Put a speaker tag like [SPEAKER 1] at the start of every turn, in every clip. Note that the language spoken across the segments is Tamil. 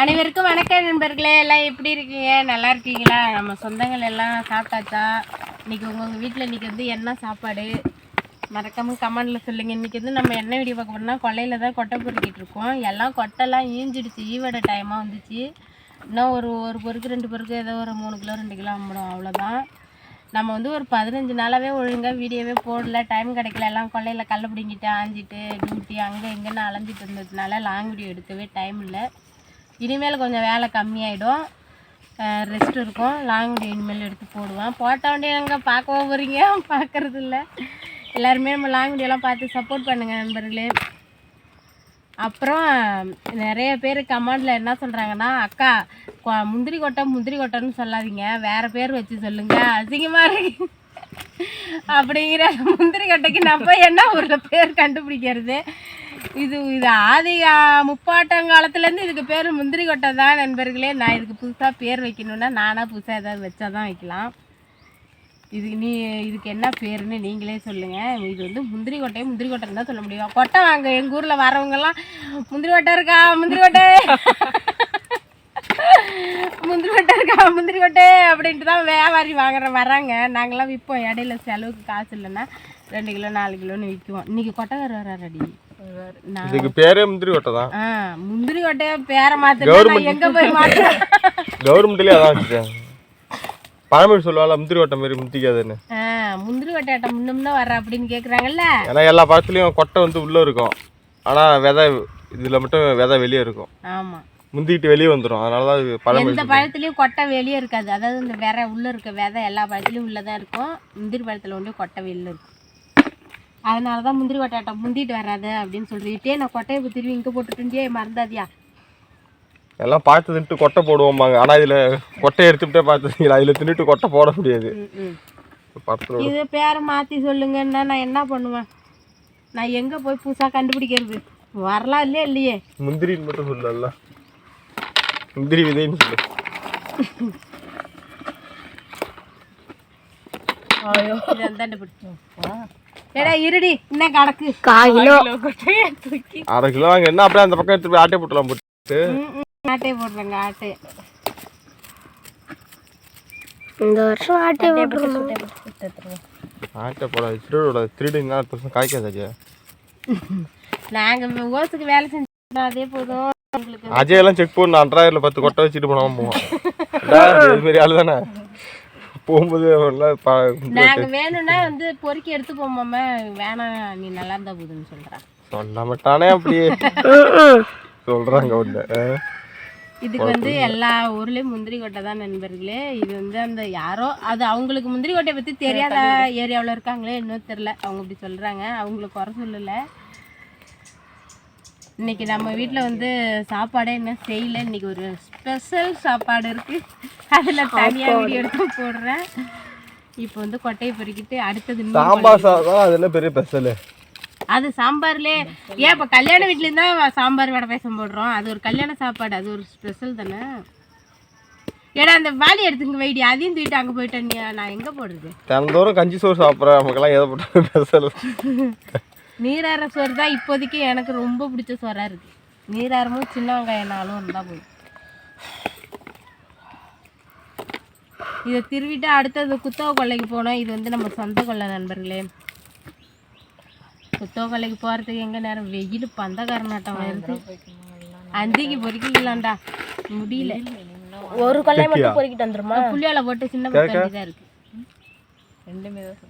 [SPEAKER 1] அனைவருக்கும் வணக்கம் நண்பர்களே எல்லாம் எப்படி இருக்கீங்க நல்லா இருக்கீங்களா நம்ம சொந்தங்கள் எல்லாம் சாப்பிட்டாச்சா இன்றைக்கி உங்கள் வீட்டில் இன்றைக்கி வந்து என்ன சாப்பாடு மறக்காமல் கமெண்டில் சொல்லுங்கள் இன்றைக்கி வந்து நம்ம என்ன வீடியோ பார்க்க போனோம்னா கொல்லையில் தான் கொட்டை பொறுக்கிட்டு இருக்கோம் எல்லாம் கொட்டைலாம் ஈஞ்சிடுச்சு ஈவோட டைமாக வந்துச்சு இன்னும் ஒரு ஒரு பொருக்கு ரெண்டு பொருக்கு ஏதோ ஒரு மூணு கிலோ ரெண்டு கிலோ அம்படும் அவ்வளோதான் நம்ம வந்து ஒரு பதினஞ்சு நாளாகவே ஒழுங்காக வீடியோவே போடல டைம் கிடைக்கல எல்லாம் கொல்லையில் கல்லை பிடிங்கிட்டு ஆஞ்சிட்டு டியூட்டி அங்கே இங்கேன்னு அலைஞ்சிட்டு இருந்ததுனால லாங் வீடியோ எடுக்கவே டைம் இல்லை இனிமேல் கொஞ்சம் வேலை கம்மியாயிடும் ரெஸ்ட் இருக்கும் லாங் டே இனிமேல் எடுத்து போடுவேன் போட்ட வேண்டிய நாங்கள் பார்க்க போகிறீங்க பார்க்கறது இல்லை எல்லாருமே நம்ம லாங் டேலாம் பார்த்து சப்போர்ட் பண்ணுங்கள் நண்பர்களே அப்புறம் நிறைய பேர் கமாண்டில் என்ன சொல்கிறாங்கன்னா அக்கா கொ முந்திரி கொட்டை முந்திரி கொட்டைன்னு சொல்லாதீங்க வேறு பேர் வச்சு சொல்லுங்கள் அசிங்கமாக இருக்கு அப்படிங்கிற முந்திரி கொட்டைக்கு நம்ம என்ன ஒரு பேர் கண்டுபிடிக்கிறது இது இது ஆதி முப்பாட்டங்காலத்துலேருந்து இதுக்கு பேர் முந்திரி கொட்டை தான் நண்பர்களே நான் இதுக்கு புதுசாக பேர் வைக்கணுன்னா நானாக புதுசாக ஏதாவது வச்சா தான் வைக்கலாம் இது நீ இதுக்கு என்ன பேருன்னு நீங்களே சொல்லுங்கள் இது வந்து முந்திரி கொட்டையை முந்திரி கொட்டை தான் சொல்ல முடியும் கொட்டை வாங்க எங்கள் ஊரில் வரவங்கெல்லாம் முந்திரி கொட்டை இருக்கா முந்திரி கொட்டை முந்திரி கொட்டை இருக்கா முந்திரி கொட்டை அப்படின்ட்டு தான் வியாபாரி வாங்குற வராங்க நாங்களாம் விற்போம் இடையில செலவுக்கு காசு இல்லைன்னா ரெண்டு கிலோ நாலு கிலோன்னு விற்குவோம் இன்றைக்கி கொட்டை வர அடி
[SPEAKER 2] இதுக்கு பேரே முந்திரி கொட்டை தான்
[SPEAKER 1] முந்திரி கொட்டைய பேர மாத்திரம்
[SPEAKER 2] எங்க போய் மாட்டேன் கவர்மெண்ட்லயே அதான் வச்சுட்டாங்க பழமொழி சொல்லுவாள் முந்திரி வட்டை மாதிரி முந்திக்காதுன்னு
[SPEAKER 1] முந்திரி வட்டை ஆட்டம் முன்னம்னா வர அப்படின்னு கேட்குறாங்கல்ல
[SPEAKER 2] ஏன்னா எல்லா பழத்துலேயும் கொட்டை வந்து உள்ளே இருக்கும் ஆனால் விதை இதில் மட்டும் விதை வெளியே இருக்கும் ஆமாம் முந்திக்கிட்டு வெளியே வந்துடும் அதனால தான் பழம் எந்த
[SPEAKER 1] பழத்துலேயும் கொட்டை வெளியே இருக்காது அதாவது இந்த வேற உள்ளே இருக்க விதை எல்லா பழத்துலேயும் உள்ளே தான் இருக்கும் முந்திரி பழத்தில் வந்து கொட்டை வெளியில் இருக்கும் அதனால தான் முந்திரி கொட்டையாட்டம் முந்திட்டு வராது அப்படின்னு சொல்லிட்டே நான் கொட்டையை திரும்பி இங்கே போட்டுட்டு மறந்தாதியா
[SPEAKER 2] எல்லாம் பார்த்து தின்ட்டு கொட்டை போடுவோம்பாங்க ஆனால் இதில் கொட்டை எடுத்துட்டே பார்த்து அதில் தின்னுட்டு கொட்டை போட முடியாது
[SPEAKER 1] இது பேரை மாற்றி சொல்லுங்கன்னா நான் என்ன பண்ணுவேன் நான் எங்கே போய் புதுசாக கண்டுபிடிக்கிறது வரலாம் இல்லையே இல்லையே முந்திரின்னு மட்டும் சொல்லல முந்திரி விதைன்னு சொல்லு ஐயோ பிடிச்சோம் அரை
[SPEAKER 2] கிலோ வாங்க என்ன அப்படியே அந்த பக்கம் எடுத்து போய் ஆட்டை போட்டுலாம்
[SPEAKER 1] போட்டு ஆட்டை இந்த வருஷம்
[SPEAKER 2] போடாது திருடோட திருடுங்க அடுத்த வருஷம் காய்க்காது
[SPEAKER 1] நாங்கள் ஓசுக்கு வேலை அதே போதும்
[SPEAKER 2] அஜய் எல்லாம் செக் பண்ணு அன்றாயிரல பத்து கொட்டை வச்சுட்டு போனாம போவோம் இது மாதிரி ஆளு தானே போகும்போது
[SPEAKER 1] நாங்க வேணும்னா வந்து பொறுக்கி எடுத்து போமாம வேணாம் நீ நல்லா இருந்தா போதுன்னு சொல்றான்
[SPEAKER 2] சொல்ல மாட்டானே அப்படியே சொல்றாங்க ஒண்ணு
[SPEAKER 1] இதுக்கு வந்து எல்லா ஊர்லயும் முந்திரி கொட்டை தான் நண்பர்களே இது வந்து அந்த யாரோ அது அவங்களுக்கு முந்திரி கொட்டையை பத்தி தெரியாத ஏரியாவில் இருக்காங்களே இன்னும் தெரியல அவங்க இப்படி சொல்றாங்க அவங்களுக்கு குறை சொல்லலை இன்றைக்கி நம்ம வீட்டில் வந்து சாப்பாடே என்ன செய்யல இன்றைக்கி ஒரு ஸ்பெஷல் சாப்பாடு இருக்குது அதில் தனியாக வீடியோ எடுத்து போடுறேன் இப்போ வந்து கொட்டையை பொறுக்கிட்டு அடுத்தது
[SPEAKER 2] சாம்பார் சாதம் அதில் பெரிய ஸ்பெஷல்
[SPEAKER 1] அது சாம்பார்லே ஏன் இப்போ கல்யாண வீட்லேருந்து தான் சாம்பார் வடை பேசம் போடுறோம் அது ஒரு கல்யாண சாப்பாடு அது ஒரு ஸ்பெஷல் தானே ஏன்னா அந்த வாலி எடுத்துங்க வைடி அதையும் தூக்கிட்டு அங்கே போயிட்டேன் நான் எங்கே போடுறது
[SPEAKER 2] தினந்தோறும் கஞ்சி சோறு சாப்பிட்றேன் நமக்கெல்லாம் எதை போட்டாலும்
[SPEAKER 1] நீரார சோறு தான் இப்போதைக்கு எனக்கு ரொம்ப பிடிச்ச சோறாக இருக்குது நீராரமும் சின்ன வெங்காயம்னாலும் இருந்தால் போதும் இதை திருவிட்டு அடுத்தது குத்தவ கொல்லைக்கு போனோம் இது வந்து நம்ம சொந்த கொள்ளை நண்பர்களே குத்தவ கொல்லைக்கு போகிறதுக்கு எங்கே நேரம் வெயில் பந்த கர்நாட்டம் வருது அந்திக்கு பொறுக்கிக்கலாம்டா முடியல ஒரு கொல்லையை மட்டும் பொறுக்கிட்டு வந்துருமா புள்ளியால போட்டு சின்ன தான் இருக்கு ரெண்டுமே தான்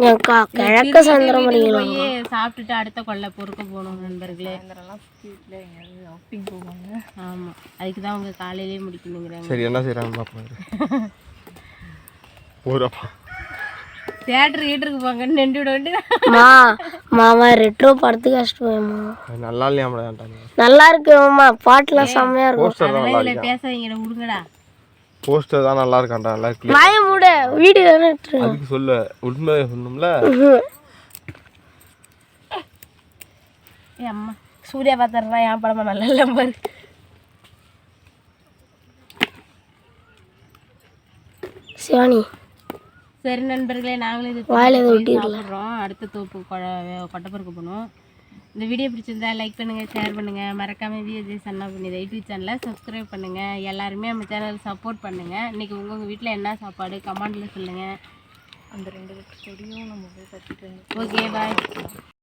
[SPEAKER 1] கிழக்க சாயந்தரம் போய் சாப்பிட்டுட்டு அடுத்த கொள்ளை பொறுக்க போகணும் நண்பர்களே போவாங்க ஆமா அதுக்கு தான் உங்க காலையிலேயே முடிக்கணுங்கிறாங்க
[SPEAKER 2] சரி என்ன செய்கிறாங்க பார்ப்போம்
[SPEAKER 1] தியேட்டர் கீட்டருக்கு போங்கன்னு நின்று விட வேண்டியதா மாமா ரெட்ரோ படத்துக்கு அஷ்டமா
[SPEAKER 2] நல்லா இல்லையா
[SPEAKER 1] நல்லா இருக்கு மாமா பாட்டுலாம் செம்மையா
[SPEAKER 2] இருக்கும் பேசாதீங்கடா விடுங்கடா போஸ்டர் தான் நல்லா இருக்கான்டா இருக்கு
[SPEAKER 1] வாய மூட வீடியோ தானே
[SPEAKER 2] அதுக்கு சொல்ல உண்மை சொன்னோம்ல
[SPEAKER 1] அம்மா சூர்யா பார்த்தா என் படமா நல்லா இல்ல பாரு சிவானி சரி நண்பர்களே நாங்களும் இது வாயில சாப்பிட்றோம் அடுத்த தோப்பு கொட்டப்பருக்கு போகணும் இந்த வீடியோ பிடிச்சிருந்தா லைக் பண்ணுங்கள் ஷேர் பண்ணுங்கள் மறக்காமல் விஜய் சன்னா பண்ணி யூடியூப் சேனலை சப்ஸ்கிரைப் பண்ணுங்கள் எல்லாருமே நம்ம சேனல் சப்போர்ட் பண்ணுங்கள் இன்றைக்கி உங்கள் வீட்டில் என்ன சாப்பாடு கமெண்டில் சொல்லுங்கள் அந்த ரெண்டு லட்சம் செடியும் நம்ம போய் கட்டிட்டு ஓகே பாய்